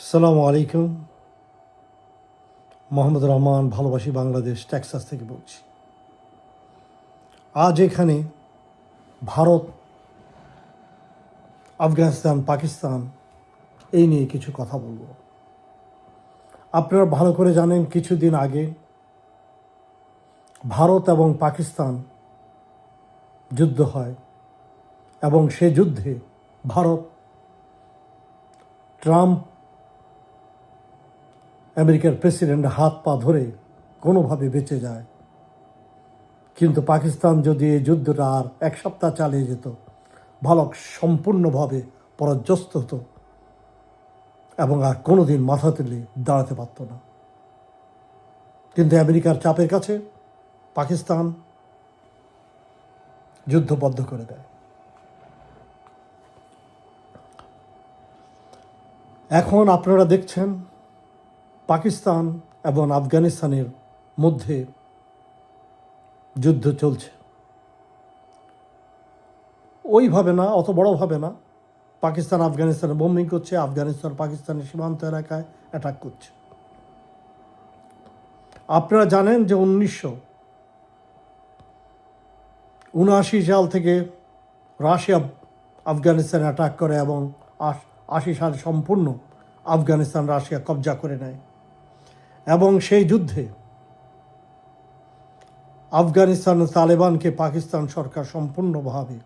আসসালামু আলাইকুম। মোহাম্মদ রহমান, ভালোবাসি বাংলাদেশ, টেক্সাস থেকে বলছি। আজ এখানে ভারত, আফগানিস্তান, পাকিস্তান এই নিয়ে কিছু কথা বলব। আপনারা ভালো করে জানেন, কিছুদিন আগে ভারত এবং পাকিস্তান যুদ্ধ হয় এবং সে যুদ্ধে ভারত ট্রাম্প আমেরিকার প্রেসিডেন্ট হাত পা ধরে কোনোভাবে বেঁচে যায়। কিন্তু পাকিস্তান যদি এই যুদ্ধটা আর এক সপ্তাহ চালিয়ে যেত, ভালক সম্পূর্ণভাবে পরাজস্ত হতো এবং আর কোনোদিন মাথা তুলে দাঁড়াতে পারত না। কিন্তু আমেরিকার চাপের কাছে পাকিস্তান যুদ্ধবদ্ধ করে দেয়। এখন আপনারা দেখছেন পাকিস্তান এবং আফগানিস্তানের মধ্যে যুদ্ধ চলছে। ওইভাবে না, অত বড়ভাবে না। পাকিস্তান আফগানিস্তানে বোম্বিং করছে, আফগানিস্তান পাকিস্তানের সীমান্ত এলাকায় অ্যাটাক করছে। আপনারা জানেন যে উনিশশো উনআশি সাল থেকে রাশিয়া আফগানিস্তানে অ্যাটাক করে এবং আশ- সাল সম্পূর্ণ আফগানিস্তান রাশিয়া কবজা করে নেয়। এবং সেই যুদ্ধে আফগানিস্তান ও তালেবানকে পাকিস্তান সরকার সম্পূর্ণভাবে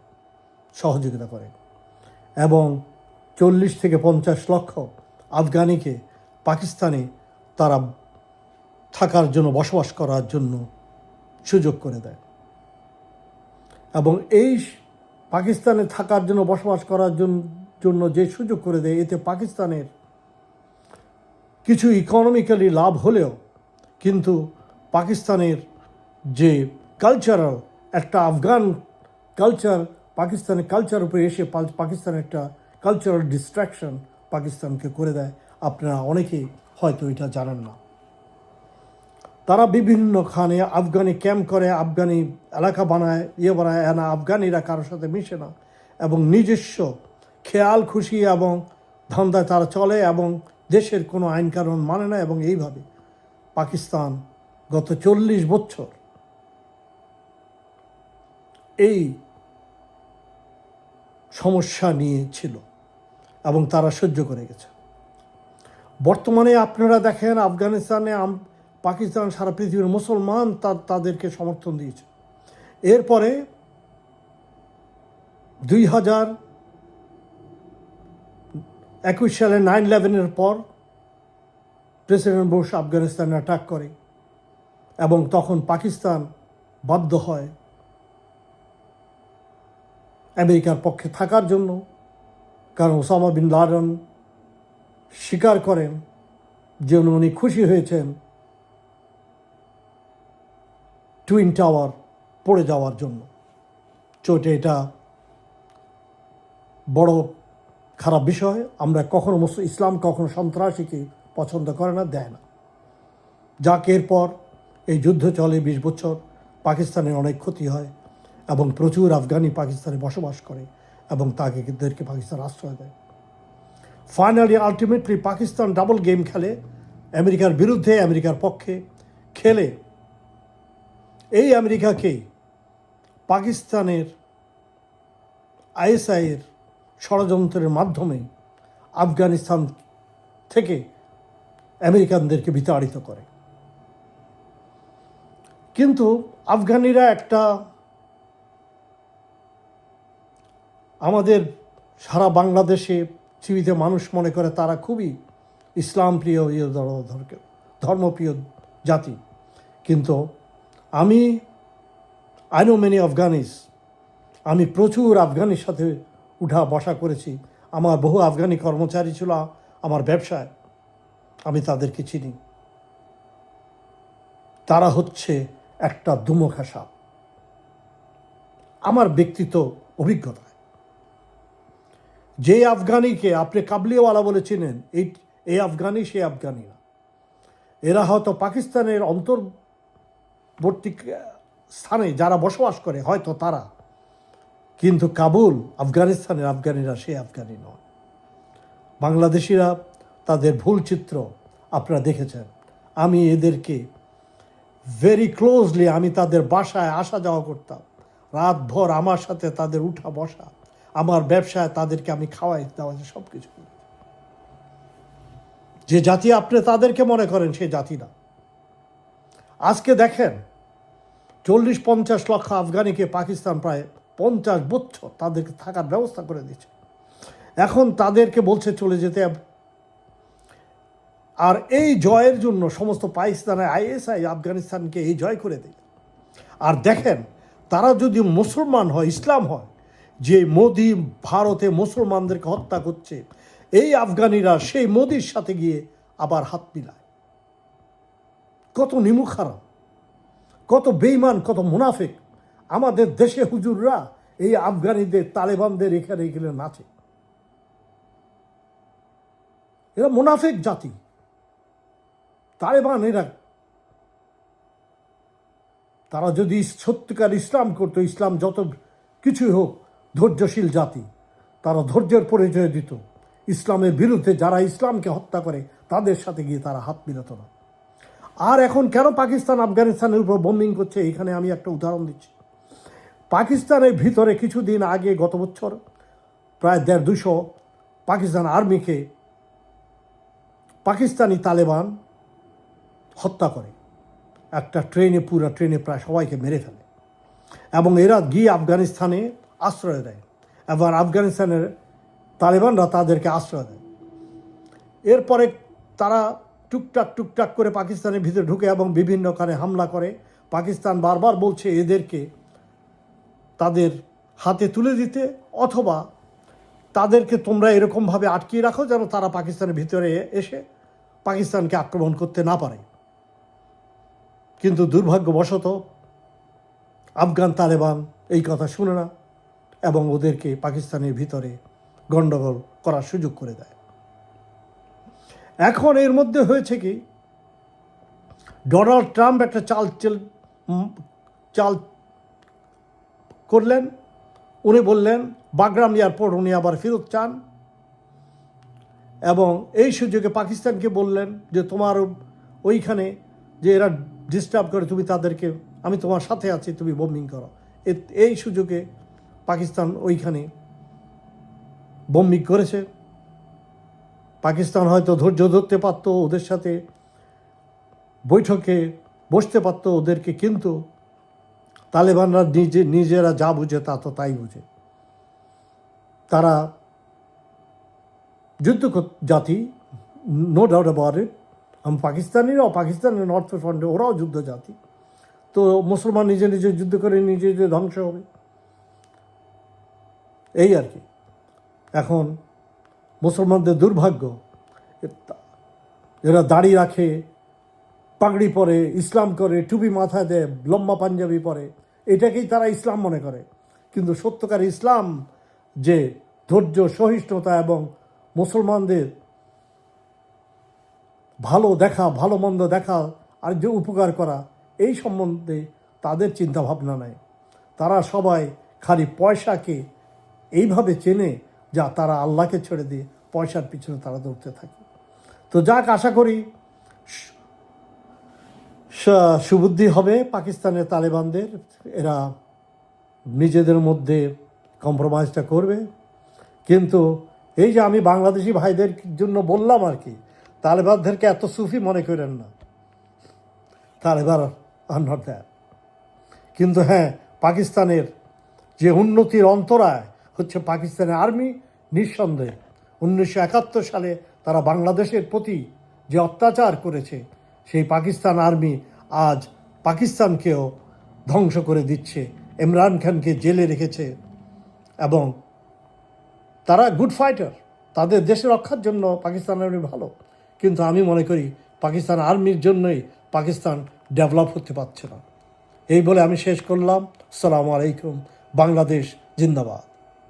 সহযোগিতা করে এবং চল্লিশ থেকে পঞ্চাশ লক্ষ আফগানিকে পাকিস্তানে তারা থাকার জন্য, বসবাস করার জন্য সুযোগ করে দেয়। এবং এই পাকিস্তানে থাকার জন্য, বসবাস করার জন্য যে সুযোগ করে দেয়, এতে পাকিস্তানের কিছু ইকোনমিক্যালি লাভ হলেও কিন্তু পাকিস্তানের যে কালচারাল একটা আফগান কালচার পাকিস্তানের কালচার উপরে এসে পাকিস্তানের একটা কালচারাল ডিস্ট্র্যাকশন পাকিস্তানকে করে দেয়। আপনারা অনেকেই হয়তো এটা জানেন না। তারা বিভিন্ন খানে আফগানি ক্যাম্প করে, আফগানি এলাকা বানায় ইয়ে বানায়। না, আফগানিরা কারোর সাথে মিশে না। এবং নিজস্ব খেয়াল খুশি এবং ধান্দায় তারা চলে এবং দেশের কোনো আইন কানুন মানে না এবং এইভাবে পাকিস্তান গত চল্লিশ বছর এই সমস্যা নিয়ে ছিল এবং তারা সহ্য করে গেছে। বর্তমানে আপনারা দেখেন আফগানিস্তানে পাকিস্তান সারা পৃথিবীর মুসলমান তার, তাদেরকে সমর্থন দিয়েছে। এরপরে দুই হাজার একুশ সালে নাইন ইলেভেনের পর প্রেসিডেন্ট বুশ আফগানিস্তানে অ্যাটাক করে এবং তখন পাকিস্তান বাধ্য হয় আমেরিকার পক্ষে থাকার জন্য। কারণ ওসামা বিন লাডন স্বীকার করেন যে উনি খুশি হয়েছেন টুইন টাওয়ার পড়ে যাওয়ার জন্য। চোটে এটা বড় খারাপ বিষয়, আমরা কখনো ইসলাম কখনো সন্ত্রাসীকে পছন্দ করে না, দেয় না। যাক, এরপর এই যুদ্ধ চলে বিশ বছর, পাকিস্তানের অনেক ক্ষতি হয় এবং প্রচুর আফগানি পাকিস্তানে বসবাস করে এবং তাদেরকে পাকিস্তান আশ্রয় দেয়। Finally ultimately Pakistan double game খেলে, আমেরিকার বিরুদ্ধে, আমেরিকার পক্ষে খেলে। এই আমেরিকাকে পাকিস্তানের আইএসআইয়ের ষড়যন্ত্রের মাধ্যমে আফগানিস্তান থেকে আমেরিকানদেরকে বিতাড়িত করে। কিন্তু আফগানিরা একটা আমাদের সারা বাংলাদেশে পৃথিবীতে মানুষ মনে করে তারা খুবই ইসলাম প্রিয় ধর- ধর- ধর্মপ্রিয় জাতি। কিন্তু আমি আই নো মেনি আফগানিস আমি প্রচুর আফগানির সাথে উঠা বসা করেছি। আমার বহু আফগানি কর্মচারী ছিল, আমার ব্যবসায়। আমি তাদেরকে চিনি। তারা হচ্ছে একটা দুমুখা সাপ। আমার ব্যক্তিগত অভিজ্ঞতায়। যে আফগানিকে আপনি কাবলিওয়ালা বলে চিনেন, এই এই আফগানি সে আফগানি না। এরা হয়তো পাকিস্তানের অন্তর্বর্তী স্থানে যারা বসবাস করে, হয়তো তারা কিন্তু কাবুল আফগানিস্তানের আফগানিরা সে আফগানি নয়। বাংলাদেশিরা তাদের ভুল চিত্র আপনারা দেখেছেন। আমি এদেরকে ভেরি ক্লোজলি আমি তাদের বাসায় আসা যাওয়া করতাম। রাতভর আমার সাথে তাদের উঠা বসা, আমার ব্যবসায় তাদেরকে আমি খাওয়াই দেওয়া সব কিছু যে জাতি আপনি তাদেরকে মনে করেন সে জাতি না। আজকে দেখেন, চল্লিশ পঞ্চাশ লক্ষ আফগানিকে পাকিস্তান প্রায় পঞ্চাশ বছর তাদেরকে থাকার ব্যবস্থা করে দিচ্ছে এখন তাদেরকে বলছে চলে যেতে আর এই জয়ের জন্য সমস্ত পাকিস্তানের আইএসআই আফগানিস্তানকে এই জয় করে দেয় আর দেখেন, তারা যদি মুসলমান হয়, ইসলাম হয়, যে মোদি ভারতে মুসলমানদেরকে হত্যা করছে, এই আফগানিরা সেই মোদির সাথে গিয়ে আবার হাত মিলায়। কত নিমুখ হারাম, কত বেইমান কত মুনাফিক। আমাদের দেশে হুজুররা এই আফগানিদের, তালেবানদের এখানে এখানে নাচে। এরা মুনাফিক জাতি। তালেবান এরা। তারা যদি সত্যিকার ইসলাম করতো, ইসলাম যত কিছুই হোক, ধৈর্যশীল জাতি, তারা ধৈর্যের পরিচয় দিত। ইসলামের বিরুদ্ধে যারা ইসলামকে হত্যা করে, তাদের সাথে গিয়ে তারা হাত মিলাত না। আর এখন কেন পাকিস্তান, আফগানিস্তানের উপর বোম্বিং করছে? এখানে আমি একটা উদাহরণ দিচ্ছি। পাকিস্তানের ভিতরে কিছুদিন আগে গত বছর প্রায় দেড় দুশো পাকিস্তান আর্মিকে পাকিস্তানি তালেবান হত্যা করে। একটা ট্রেনে, পুরো ট্রেনে প্রায় সবাইকে মেরে ফেলে। এবং এরা গিয়ে আফগানিস্তানে আশ্রয় দেয়। এবার আফগানিস্তানের তালেবানরা তাদেরকে আশ্রয় দেয়। এরপরে তারা টুকটাক টুকটাক করে পাকিস্তানের ভিতরে ঢুকে এবং বিভিন্ন কারণে হামলা করে। পাকিস্তান বারবার বলছে, এদেরকে তাদের হাতে তুলে দিতে অথবা তাদেরকে তোমরা এরকমভাবে আটকিয়ে রাখো যেন তারা পাকিস্তানের ভিতরে এসে পাকিস্তানকে আক্রমণ করতে না পারে। কিন্তু দুর্ভাগ্যবশত আফগান তালেবান এই কথা শুনে না এবং ওদেরকে পাকিস্তানের ভিতরে গণ্ডগোল করার সুযোগ করে দেয়। এখন এর মধ্যে হয়েছে কি, ডোনাল্ড ট্রাম্প একটা চাল চেল করলেন, উনি বললেন, বাগরাম এয়ারপোর্ট উনি আবার ফেরত চান। এবং এই সুযোগে পাকিস্তানকে বললেন যে, তোমার ওইখানে যে এরা ডিস্টার্ব করে, তুমি তাদেরকে, আমি তোমার সাথে আছি, তুমি বোম্বিং করো। এই সুযোগে পাকিস্তান ওইখানে বোম্বিং করেছে। পাকিস্তান হয়তো ধৈর্য ধরতে পারতো ওদের সাথে, বৈঠকে বসতে পারতো ওদেরকে, কিন্তু তালেবানরা নিজে, নিজেরা যা বুঝে তা তো তাই বুঝে। তারা যুদ্ধ জাতি নো ডাউট অ্যাবাউট ইট আমি পাকিস্তানিরাও পাকিস্তানের নর্থ ফ্রন্টে ওরাও যুদ্ধ জাতি। তো মুসলমান নিজে নিজে যুদ্ধ করে, নিজে নিজে ধ্বংস হবে। এই আর কি। এখন মুসলমানদের দুর্ভাগ্য, এরা দাড়ি রাখে, পাগড়ি পরে, ইসলাম করে, টুপি মাথায় দেয়, লম্বা পাঞ্জাবি পরে এটাকেই তারা ইসলাম মনে করে। কিন্তু সত্যকার ইসলাম যে ধৈর্য, সহিষ্ণুতা এবং মুসলমানদের ভালো দেখা, ভালো মন্দ দেখা আর যে উপকার করা, এই সম্বন্ধে তাদের চিন্তা ভাবনা নেই। তারা সবাই খালি পয়সাকে এইভাবে চেনে যা তারা আল্লাহকে ছেড়ে দিয়ে পয়সার পিছনে তারা দৌড়তে থাকে। তো যাক, আশা করি সুবুদ্ধি হবে পাকিস্তানের তালেবানদের। এরা নিজেদের মধ্যে কম্প্রোমাইজটা করবে। কিন্তু এই যে আমি বাংলাদেশি ভাইদের জন্য বললাম আর কি, তালেবানদেরকে এত সুফি মনে করেন না। তালেবান আর নট দ্যাট কিন্তু হ্যাঁ পাকিস্তানের যে উন্নতির অন্তরায় হচ্ছে পাকিস্তানের আর্মি, নিঃসন্দেহে উনিশশো একাত্তর সালে তারা বাংলাদেশের প্রতি যে অত্যাচার করেছে সেই পাকিস্তান আর্মি আজ পাকিস্তানকেও ধ্বংস করে দিচ্ছে। ইমরান খানকে জেলে রেখেছে এবং তারা গুড ফাইটার তাদের দেশে রক্ষার জন্য পাকিস্তান আর্মি ভালো। কিন্তু আমি মনে করি পাকিস্তান আর্মির জন্যই পাকিস্তান ডেভেলপ হতে পারছে না। এই বলে আমি শেষ করলাম। সালামু আলাইকুম। বাংলাদেশ জিন্দাবাদ।